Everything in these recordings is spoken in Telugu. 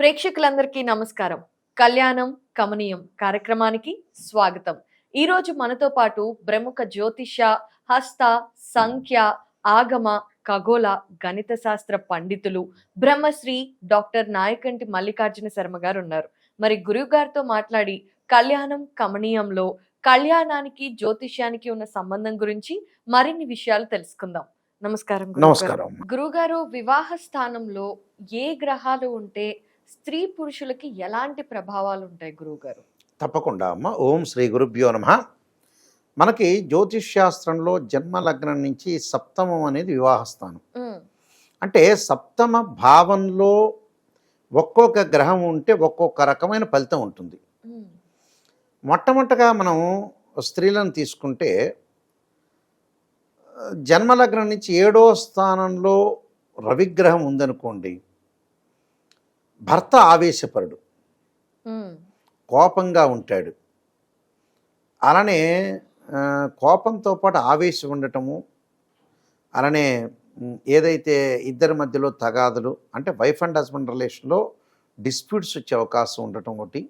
ప్రేక్షకులందరికీ నమస్కారం. కళ్యాణం కమనీయం కార్యక్రమానికి స్వాగతం. ఈ రోజు మనతో పాటు ప్రముఖ జ్యోతిష హస్త సంఖ్య ఆగమ ఖగోళ గణిత శాస్త్ర పండితులు బ్రహ్మశ్రీ డాక్టర్ నాయకంటి మల్లికార్జున శర్మ గారు ఉన్నారు మరి గురువు గారితో మాట్లాడి కళ్యాణం కమనీయంలో కళ్యాణానికి జ్యోతిష్యానికి ఉన్న సంబంధం గురించి మరిన్ని విషయాలు తెలుసుకుందాం. నమస్కారం గురువు గారు. నమస్కారం. గురుగారు వివాహ స్థానంలో ఏ గ్రహాలు ఉంటే స్త్రీ పురుషులకి ఎలాంటి ప్రభావాలు ఉంటాయి గురువుగారు? తప్పకుండా అమ్మ. ఓం శ్రీ గురుభ్యో నమ. మనకి జ్యోతిష్ శాస్త్రంలో జన్మ లగ్నం నుంచి సప్తమం అనేది వివాహ స్థానం ఉమ్, అంటే సప్తమ భావంలో ఒక్కొక్క గ్రహం ఉంటే ఒక్కొక్క రకమైన ఫలితం ఉంటుంది. మొట్టమొదటగా మనం స్త్రీలను తీసుకుంటే జన్మలగ్నం నుంచి ఏడో స్థానంలో రవిగ్రహం ఉందనుకోండి భర్త ఆవేశపరుడు. కోపంగా ఉంటాడు. అలానే కోపంతో పాటు ఆవేశం ఉండటము అలానే ఏదైతే ఇద్దరి మధ్యలో తగాదులు అంటే వైఫ్ అండ్ హస్బెండ్ రిలేషన్లో డిస్ప్యూట్స్ వచ్చే అవకాశం ఉండటం ఒకటి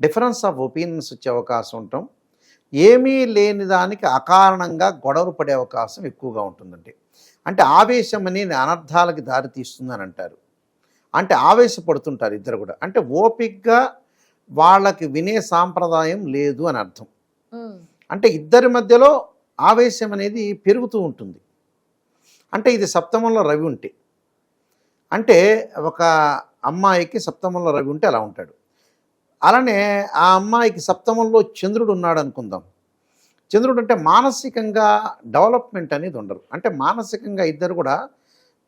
డిఫరెన్స్ ఆఫ్ ఒపీనియన్స్ వచ్చే అవకాశం ఉండటం ఏమీ లేని దానికి అకారణంగా గొడవలు పడే అవకాశం ఎక్కువగా ఉంటుందండి. అంటే ఆవేశం అనేది అనర్థాలకి దారి తీస్తుందని అంటారు. అంటే ఆవేశపడుతుంటారు ఇద్దరు కూడా. అంటే ఓపిక్గా వాళ్ళకి వినే సాంప్రదాయం లేదు అని అర్థం. అంటే ఇద్దరి మధ్యలో ఆవేశం అనేది పెరుగుతూ ఉంటుంది. అంటే ఇది సప్తమంలో రవి ఉంటే. అంటే ఒక అమ్మాయికి సప్తమంలో రవి ఉంటే అలా ఉంటాడు. అలానే ఆ అమ్మాయికి సప్తమంలో చంద్రుడు ఉన్నాడు అనుకుందాం. చంద్రుడు అంటే మానసికంగా డెవలప్మెంట్ అనేది ఉండరు అంటే మానసికంగా ఇద్దరు కూడా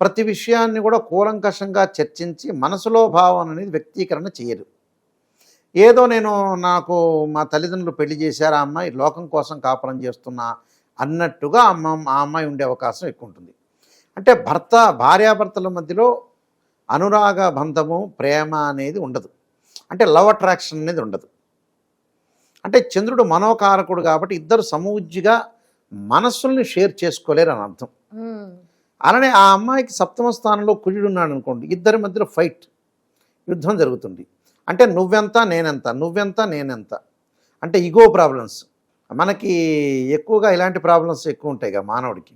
ప్రతి విషయాన్ని కూడా కూలంకషంగా చర్చించి మనసులో భావం అనేది వ్యక్తీకరణ చేయరు ఏదో నేను నాకు మా తల్లిదండ్రులు పెళ్ళి చేశారు ఆ అమ్మాయి లోకం కోసం కాపురం చేస్తున్నా అన్నట్టుగా అమ్మ ఆ అమ్మాయి ఉండే అవకాశం ఎక్కువ ఉంటుంది. అంటే భర్త భార్యాభర్తల మధ్యలో అనురాగ బంధము ప్రేమ అనేది ఉండదు. అంటే లవ్ అట్రాక్షన్ అనేది ఉండదు. అంటే చంద్రుడు మనోకారకుడు కాబట్టి ఇద్దరు సమూజ్జిగా మనస్సుల్ని షేర్ చేసుకోలేరు అని అర్థం అలానే ఆ అమ్మాయికి సప్తమ స్థానంలో కుజుడు ఉన్నాడు అనుకోండి ఇద్దరి మధ్యలో ఫైట్ యుద్ధం జరుగుతుంది. అంటే నువ్వెంత నేనెంత నువ్వెంత నేనెంత. అంటే ఇగో ప్రాబ్లమ్స్. మనకి ఎక్కువగా ఇలాంటి ప్రాబ్లమ్స్ ఎక్కువ ఉంటాయి కదా మానవుడికి.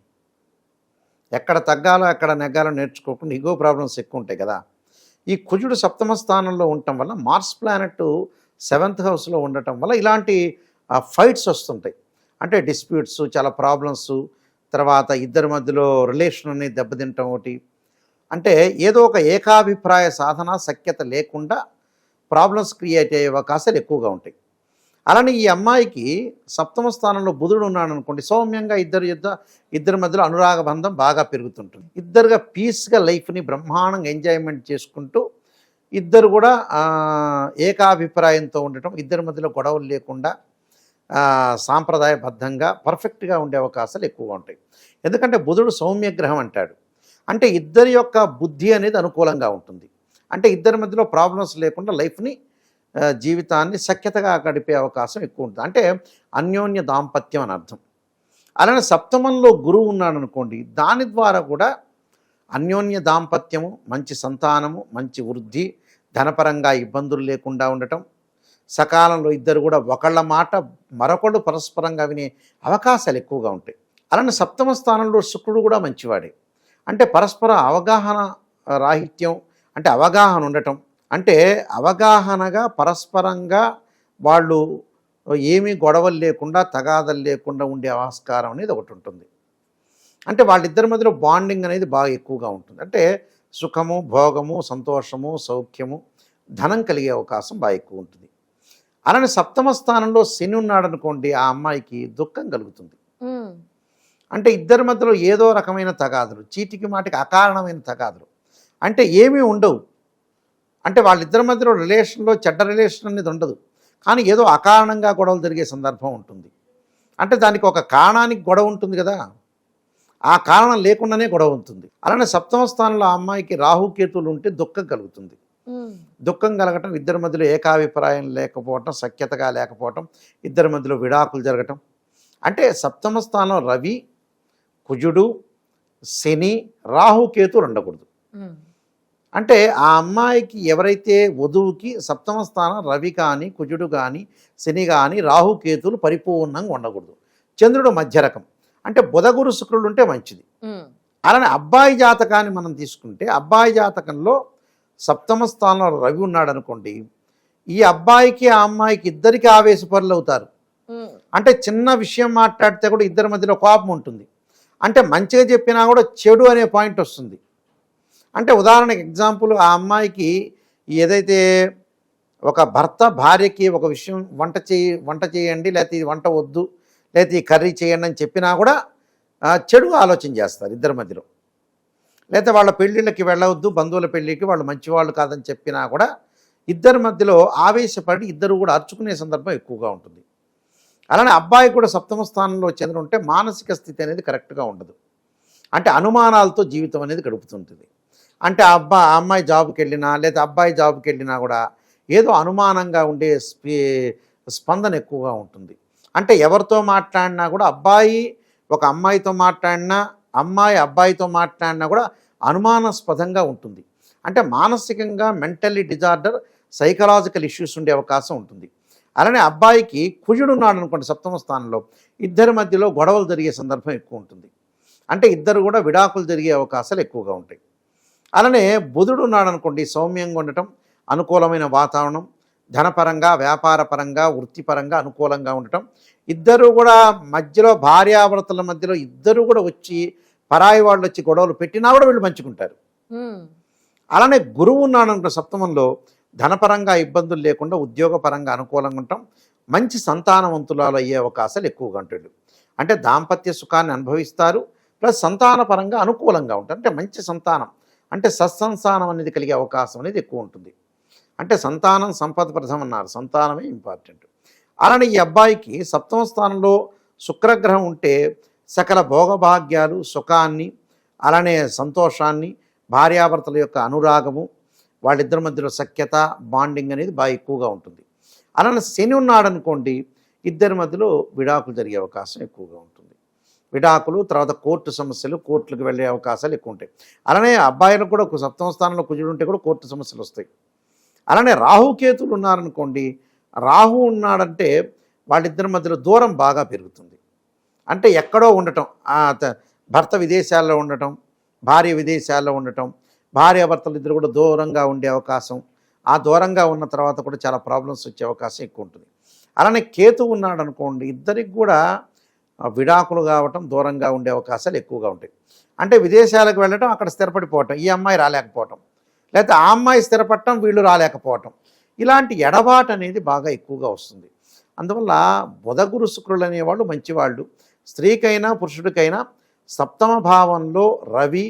ఎక్కడ తగ్గాలో ఎక్కడ నెగ్గాలో నేర్చుకోకుండా ఇగో ప్రాబ్లమ్స్ ఎక్కువ ఉంటాయి కదా. ఈ కుజుడు సప్తమ స్థానంలో ఉండటం వల్ల మార్స్ ప్లానెట్ సెవెంత్ హౌస్లో ఉండటం వల్ల ఇలాంటి ఫైట్స్ వస్తుంటాయి. అంటే డిస్ప్యూట్స్ చాలా ప్రాబ్లమ్స్ తర్వాత ఇద్దరి మధ్యలో రిలేషన్ని దెబ్బతింటం ఒకటి. అంటే ఏదో ఒక ఏకాభిప్రాయ సాధన సఖ్యత లేకుండా ప్రాబ్లమ్స్ క్రియేట్ అయ్యే అవకాశాలు ఎక్కువగా ఉంటాయి. అలానే ఈ అమ్మాయికి సప్తమ స్థానంలో బుధుడు ఉన్నాడు అనుకోండి సౌమ్యంగా ఇద్దరు యుద్ధ ఇద్దరి మధ్యలో అనురాగ బంధం బాగా పెరుగుతుంటుంది. ఇద్దరుగా పీస్గా లైఫ్ని బ్రహ్మాండంగా ఎంజాయ్మెంట్ చేసుకుంటూ ఇద్దరు కూడా ఏకాభిప్రాయంతో ఉండటం ఇద్దరి మధ్యలో గొడవలు లేకుండా సాంప్రదాయబద్ధంగా పర్ఫెక్ట్గా ఉండే అవకాశాలు ఎక్కువగా ఉంటాయి. ఎందుకంటే బుధుడు సౌమ్యగ్రహం అంటాడు. అంటే ఇద్దరి యొక్క బుద్ధి అనేది అనుకూలంగా ఉంటుంది. అంటే ఇద్దరి మధ్యలో ప్రాబ్లమ్స్ లేకుండా లైఫ్ని జీవితాన్ని సఖ్యతగా గడిపే అవకాశం ఎక్కువ ఉంటుంది. అంటే అన్యోన్య దాంపత్యం అని అర్థం. అలానే సప్తమంలో గురువు ఉన్నాడు అనుకోండి దాని ద్వారా కూడా అన్యోన్య దాంపత్యము మంచి సంతానము మంచి వృద్ధి ధనపరంగా ఇబ్బందులు లేకుండా ఉండటం సకాలంలో ఇద్దరు కూడా ఒకళ్ళ మాట మరొకళ్ళు పరస్పరంగా వినే అవకాశాలు ఎక్కువగా ఉంటాయి. అలానే సప్తమ స్థానంలో శుక్రుడు కూడా మంచివాడే. అంటే పరస్పర అవగాహన రాహిత్యం అంటే అవగాహన ఉండటం. అంటే అవగాహనగా పరస్పరంగా వాళ్ళు ఏమీ గొడవలు లేకుండా తగాదలు లేకుండా ఉండే ఆస్కారం అనేది ఒకటి ఉంటుంది. అంటే వాళ్ళిద్దరి మధ్యలో బాండింగ్ అనేది బాగా ఎక్కువగా ఉంటుంది. అంటే సుఖము భోగము సంతోషము సౌఖ్యము ధనం కలిగే అవకాశం బాగా ఎక్కువ ఉంటుంది. అలానే సప్తమ స్థానంలో శని ఉన్నాడు అనుకోండి ఆ అమ్మాయికి దుఃఖం కలుగుతుంది. అంటే ఇద్దరి మధ్యలో ఏదో రకమైన తగాదులు చీటికి మాటికి అకారణమైన తగాదులు. అంటే ఏమీ ఉండవు. అంటే వాళ్ళిద్దరి మధ్యలో రిలేషన్లో చెడ్డ రిలేషన్ అనేది ఉండదు. కానీ ఏదో అకారణంగా గొడవలు జరిగే సందర్భం ఉంటుంది. అంటే దానికి ఒక కారణానికి గొడవ ఉంటుంది కదా. ఆ కారణం లేకుండానే గొడవ ఉంటుంది. అలానే సప్తమ స్థానంలో ఆ అమ్మాయికి రాహుకేతువులు ఉంటే దుఃఖం కలుగుతుంది. దుఃఖం కలగటం ఇద్దరి మధ్యలో ఏకాభిప్రాయం లేకపోవటం సఖ్యతగా లేకపోవటం ఇద్దరి మధ్యలో విడాకులు జరగటం. అంటే సప్తమ స్థానం రవి కుజుడు శని రాహుకేతులు ఉండకూడదు. అంటే ఆ అమ్మాయికి ఎవరైతే వధువుకి సప్తమ స్థానం రవి కానీ కుజుడు కానీ శని కానీ రాహుకేతులు పరిపూర్ణంగా ఉండకూడదు. చంద్రుడు మధ్య రకం అంటే బుధగురు శుక్రుడు ఉంటే మంచిది. అలానే అబ్బాయి జాతకాన్ని మనం తీసుకుంటే అబ్బాయి జాతకంలో సప్తమ స్థానంలో రవి ఉన్నాడు అనుకోండి ఈ అబ్బాయికి ఆ అమ్మాయికి ఇద్దరికి ఆవేశపరులు అవుతారు అంటే చిన్న విషయం మాట్లాడితే కూడా ఇద్దరి మధ్యలో కోపం ఉంటుంది. అంటే మంచిగా చెప్పినా కూడా చెడు అనే పాయింట్ వస్తుంది. అంటే ఉదాహరణకి ఎగ్జాంపుల్ ఆ అమ్మాయికి ఏదైతే ఒక భర్త భార్యకి ఒక విషయం వంట చేయి వంట చేయండి లేకపోతే ఈ వంట వద్దు లేకపోతే ఈ కర్రీ చేయండి అని చెప్పినా కూడా చెడు ఆలోచన చేస్తారు ఇద్దరి మధ్యలో. లేకపోతే వాళ్ళ పెళ్ళిళ్ళకి వెళ్ళవద్దు బంధువుల పెళ్ళికి వాళ్ళు మంచివాళ్ళు కాదని చెప్పినా కూడా ఇద్దరి మధ్యలో ఆవేశపడి ఇద్దరు కూడా అర్చుకునే సందర్భం ఎక్కువగా ఉంటుంది. అలానే అబ్బాయి కూడా సప్తమ స్థానంలో చంద్రుడు ఉంటే మానసిక స్థితి అనేది కరెక్ట్గా ఉండదు. అంటే అనుమానాలతో జీవితం అనేది గడుపుతుంటుంది. అంటే ఆ అబ్బా ఆ అమ్మాయి జాబ్కి వెళ్ళినా లేదా అబ్బాయి జాబ్కి వెళ్ళినా కూడా ఏదో అనుమానంగా ఉండే స్పీ స్పందన ఎక్కువగా ఉంటుంది. అంటే ఎవరితో మాట్లాడినా కూడా అబ్బాయి ఒక అమ్మాయితో మాట్లాడినా అమ్మాయి అబ్బాయితో మాట్లాడినా కూడా అనుమానాస్పదంగా ఉంటుంది. అంటే మానసికంగా మెంటల్లీ డిజార్డర్ సైకలాజికల్ ఇష్యూస్ ఉండే అవకాశం ఉంటుంది. అలానే అబ్బాయికి కుజుడు ఉన్నాడు అనుకోండి సప్తమ స్థానంలో ఇద్దరి మధ్యలో గొడవలు జరిగే సందర్భం ఎక్కువ ఉంటుంది. అంటే ఇద్దరు కూడా విడాకులు జరిగే అవకాశాలు ఎక్కువగా ఉంటాయి. అలానే బుధుడు ఉన్నాడు అనుకోండి సౌమ్యంగా ఉండటం అనుకూలమైన వాతావరణం ధనపరంగా వ్యాపారపరంగా వృత్తిపరంగా అనుకూలంగా ఉండటం. ఇద్దరు కూడా మధ్యలో భార్యాభర్తల మధ్యలో ఇద్దరు కూడా వచ్చి పరాయి వాళ్ళు వచ్చి గొడవలు పెట్టినా కూడా వీళ్ళు మంచుకుంటారు. అలానే గురువు ఉన్నాడు అనుకో సప్తమంలో ధనపరంగా ఇబ్బందులు లేకుండా ఉద్యోగపరంగా అనుకూలంగా ఉంటాం. మంచి సంతానవంతులాలు అయ్యే అవకాశాలు ఎక్కువగా ఉంటాడు అంటే దాంపత్య సుఖాన్ని అనుభవిస్తారు. ప్లస్ సంతానపరంగా అనుకూలంగా ఉంటారు. అంటే మంచి సంతానం. అంటే సత్సంతానం అనేది కలిగే అవకాశం అనేది ఎక్కువ ఉంటుంది. అంటే సంతానం సంపద ప్రథం అన్నారు. సంతానమే ఇంపార్టెంట్ అలానే ఈ అబ్బాయికి సప్తమ స్థానంలో శుక్రగ్రహం ఉంటే సకల భోగభాగ్యాలు సుఖాన్ని అలానే సంతోషాన్ని భార్యాభర్తల యొక్క అనురాగము వాళ్ళిద్దరి మధ్యలో సఖ్యత బాండింగ్ అనేది బాగా ఎక్కువగా ఉంటుంది. అలానే శని ఉన్నాడు అనుకోండి ఇద్దరి మధ్యలో విడాకులు జరిగే అవకాశం ఎక్కువగా ఉంటుంది. విడాకులు తర్వాత కోర్టు సమస్యలు కోర్టులకు వెళ్ళే అవకాశాలు ఎక్కువ ఉంటాయి. అలానే అబ్బాయిలకు కూడా సప్తమ స్థానంలో కుజుడు ఉంటే కూడా కోర్టు సమస్యలు వస్తాయి. అలానే రాహుకేతులు ఉన్నారనుకోండి రాహు ఉన్నాడంటే వాళ్ళిద్దరి మధ్యలో దూరం బాగా పెరుగుతుంది. అంటే ఎక్కడో ఉండటం భర్త విదేశాల్లో ఉండటం భార్య విదేశాల్లో ఉండటం భార్యాభర్తలు ఇద్దరు కూడా దూరంగా ఉండే అవకాశం ఆ దూరంగా ఉన్న తర్వాత కూడా చాలా ప్రాబ్లమ్స్ వచ్చే అవకాశం ఎక్కువ ఉంటుంది. అలానే కేతు ఉన్నాడు అనుకోండి ఇద్దరికి కూడా విడాకులు కావటం దూరంగా ఉండే అవకాశాలు ఎక్కువగా ఉంటాయి. అంటే విదేశాలకు వెళ్ళటం అక్కడ స్థిరపడిపోవటం ఈ అమ్మాయి రాలేకపోవటం. లేకపోతే ఆ అమ్మాయి స్థిరపడటం వీళ్ళు రాలేకపోవటం. ఇలాంటి ఎడబాటు అనేది బాగా ఎక్కువగా వస్తుంది. అందువల్ల బుధగురు శుక్రులు అనేవాళ్ళు మంచివాళ్ళు. స్త్రీకైనా పురుషుడికైనా సప్తమ భావంలో రవి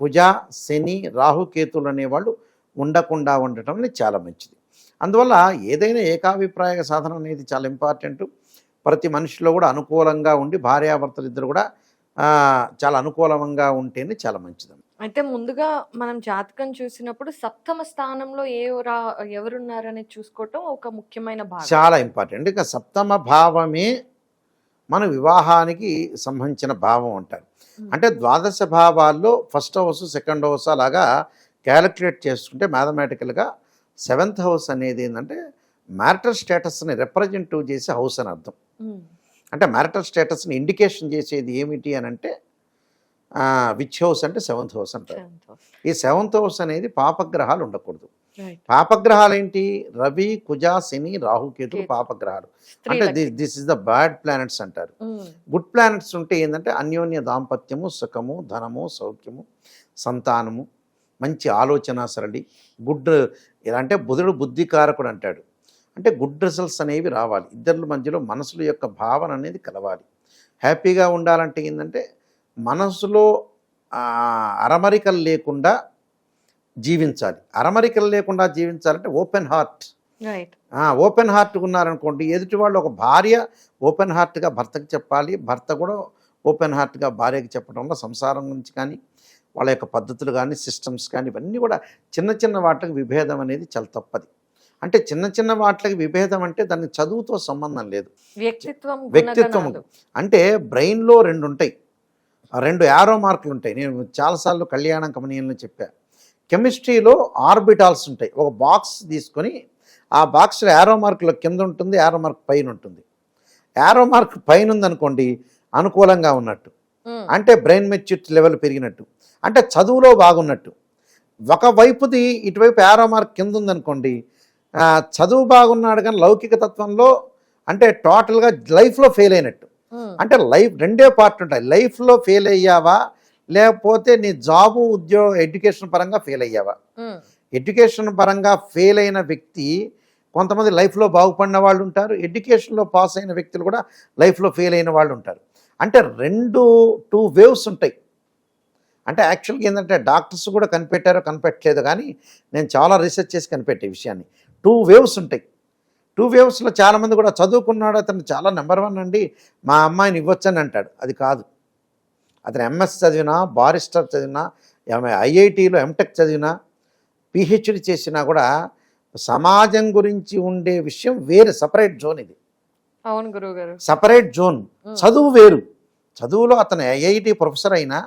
కుజ శని రాహుకేతులు అనేవాళ్ళు ఉండకుండా ఉండటం అనేది చాలా మంచిది. అందువల్ల ఏదైనా ఏకాభిప్రాయ సాధన అనేది చాలా ఇంపార్టెంట్. ప్రతి మనిషిలో కూడా అనుకూలంగా ఉండి భార్యాభర్తలు ఇద్దరు కూడా చాలా అనుకూలంగా ఉంటేనే చాలా మంచిది. అయితే ముందుగా మనం జాతకం చూసినప్పుడు సప్తమ స్థానంలో ఏ రా ఎవరున్నారనేది చూసుకోవటం ఒక ముఖ్యమైన భాగం. చాలా ఇంపార్టెంట్. ఇక సప్తమ భావమే మన వివాహానికి సంబంధించిన భావం అంటారు. అంటే ద్వాదశ భావాల్లో ఫస్ట్ హౌస్ సెకండ్ హౌస్ అలాగా క్యాలిక్యులేట్ చేసుకుంటే మ్యాథమెటికల్గా సెవెంత్ హౌస్ అనేది ఏంటంటే మ్యారిటల్ స్టేటస్ని రిప్రజెంటివ్ చేసే హౌస్ అని అర్థం. అంటే మ్యారిటల్ స్టేటస్ని ఇండికేషన్ చేసేది ఏమిటి అని అంటే విచ్ హౌస్ అంటే సెవెంత్ హౌస్ అంటారు. ఈ సెవెంత్ హౌస్ అనేది పాపగ్రహాలు ఉండకూడదు. పాపగ్రహాలు ఏంటి రవి కుజ శని రాహుకేతులు కేతు. పాపగ్రహాలు. అంటే. This is the bad planets అంటారు. ఉమ్, గుడ్ ప్లానెట్స్ ఉంటే ఏంటంటే అన్యోన్య దాంపత్యము సుఖము ధనము సౌఖ్యము సంతానము మంచి ఆలోచన సరళి గుడ్ ఎలా అంటే బుధుడు బుద్ధికారకుడు అంటాడు. అంటే గుడ్ రిజల్ట్స్ అనేవి రావాలి. ఇద్దరి మధ్యలో మనసుల యొక్క భావన అనేది కలవాలి. హ్యాపీగా ఉండాలంటే ఏంటంటే మనసులో అరమరికలు లేకుండా జీవించాలి. అరమరికలు లేకుండా జీవించాలంటే open heart. Right. Open heart ఉన్నారనుకోండి ఎదుటి వాళ్ళు ఒక భార్య ఓపెన్ హార్ట్గా భర్తకి చెప్పాలి. భర్త కూడా ఓపెన్ హార్ట్గా భార్యకి చెప్పడంలో సంసారం గురించి కానీ వాళ్ళ యొక్క పద్ధతులు కానీ సిస్టమ్స్ కానీ ఇవన్నీ కూడా చిన్న చిన్న వాటికి విభేదం అనేది చాలా తప్పది. అంటే చిన్న చిన్న వాటికి విభేదం అంటే దానికి చదువుతో సంబంధం లేదు. వ్యక్తిత్వం వ్యక్తిత్వం. అంటే బ్రెయిన్లో రెండు ఉంటాయి రెండు యారో మార్కులు ఉంటాయి. నేను చాలాసార్లు కళ్యాణం కమనీయంలో చెప్పా. కెమిస్ట్రీలో ఆర్బిటాల్స్ ఉంటాయి. ఒక బాక్స్ తీసుకొని ఆ బాక్స్లో యారో మార్కులో కింద ఉంటుంది యారో మార్క్ పైన ఉంటుంది. యారో మార్క్ పైన ఉందనుకోండి అనుకూలంగా ఉన్నట్టు. అంటే బ్రెయిన్ మెచ్యూరిటీ లెవెల్ పెరిగినట్టు. అంటే చదువులో బాగున్నట్టు. ఒక వైపుది ఇటువైపు యారో మార్క్ కింద ఉందనుకోండి చదువు బాగున్నాడు కానీ లౌకిక తత్వంలో అంటే టోటల్గా లైఫ్లో ఫెయిల్ అయినట్టు. అంటే లైఫ్ రెండే పార్ట్ ఉంటాయి. లైఫ్లో ఫెయిల్ అయ్యావా? లేకపోతే నీ జాబు ఉద్యోగ ఎడ్యుకేషన్ పరంగా ఫెయిల్ అయ్యావా? ఎడ్యుకేషన్ పరంగా ఫెయిల్ అయిన వ్యక్తి కొంతమంది లైఫ్లో బాగుపడిన వాళ్ళు ఉంటారు. ఎడ్యుకేషన్లో పాస్ అయిన వ్యక్తులు కూడా లైఫ్లో ఫెయిల్ అయిన వాళ్ళు ఉంటారు. అంటే రెండు టూ వేవ్స్ ఉంటాయి. అంటే యాక్చువల్గా ఏంటంటే డాక్టర్స్ కూడా కనిపెట్టారో కనిపెట్టలేదు కానీ నేను చాలా రీసెర్చ్ చేసి కనిపెట్టే విషయాన్ని. టూ వేవ్స్ ఉంటాయి. టూ వేవ్స్లో చాలామంది కూడా చదువుకున్నాడు అతను చాలా నెంబర్ వన్ అండి. మా అమ్మాయిని ఇవ్వచ్చని అంటాడు. అది కాదు. అతను ఎంఎస్ చదివినా బారిస్టర్ చదివినా ఐఐటిలో ఎంటెక్ చదివినా పిహెచ్డి చేసినా కూడా సమాజం గురించి ఉండే విషయం వేరే సపరేట్ జోన్ ఇది. అవును గురువు గారు సపరేట్ జోన్ చదువు వేరు. చదువులో అతను ఐఐటి ప్రొఫెసర్ అయినా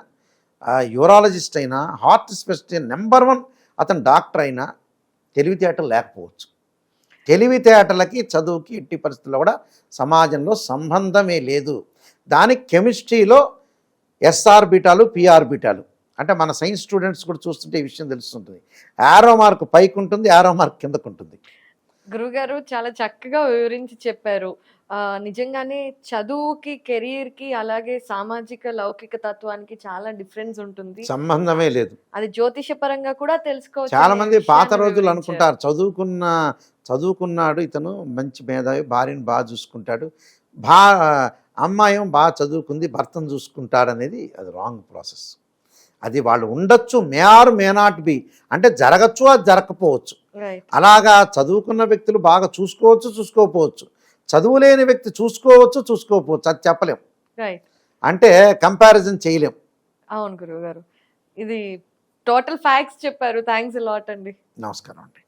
యూరాలజిస్ట్ అయినా హార్ట్ స్పెషలిస్ట్ నెంబర్ వన్ అతను డాక్టర్ అయినా తెలివితేటలు లేకపోవచ్చు. తెలివితేటలకి చదువుకి ఎట్టి పరిస్థితుల్లో కూడా సమాజంలో సంబంధమే లేదు. దానికి కెమిస్ట్రీలో ఎస్ఆర్బిటాలు పిఆర్బిటాలు అంటే మన సైన్స్ స్టూడెంట్స్ కూడా చూస్తుంటే ఈ విషయం తెలుస్తుంటుంది. యారో మార్క్ పైకి ఉంటుంది యారో మార్క్ కిందకు ఉంటుంది. గురుగారు చాలా చక్కగా వివరించి చెప్పారు. నిజంగానే చదువుకి కెరీర్కి అలాగే సామాజిక లౌకిక తత్వానికి చాలా డిఫరెన్స్ ఉంటుంది. సంబంధమే లేదు. అది జ్యోతిష పరంగా కూడా తెలుసుకోవచ్చు చాలా మంది పాత రోజులు. అనుకుంటారు. చదువుకున్న చదువుకున్నాడు ఇతను మంచి మేధావి భార్యను బాగా చూసుకుంటాడు. బా అమ్మాయం బాగా చదువుకుంది భర్తను చూసుకుంటాడు అనేది అది రాంగ్ ప్రాసెస్. అది వాళ్ళు ఉండొచ్చు may or may not be. అంటే జరగచ్చు అది జరగకపోవచ్చు. అలాగా చదువుకున్న వ్యక్తులు బాగా చూసుకోవచ్చు చూసుకోకపోవచ్చు. చదువు లేని వ్యక్తి చూసుకోవచ్చు చూసుకోకపోవచ్చు అది చెప్పలేం. అంటే కంపారిజన్ చేయలేం. అవును గురువు గారు ఇది టోటల్ ఫ్యాక్ట్స్ చెప్పారు. థ్యాంక్స్ లాట్ అండి. నమస్కారం అండి.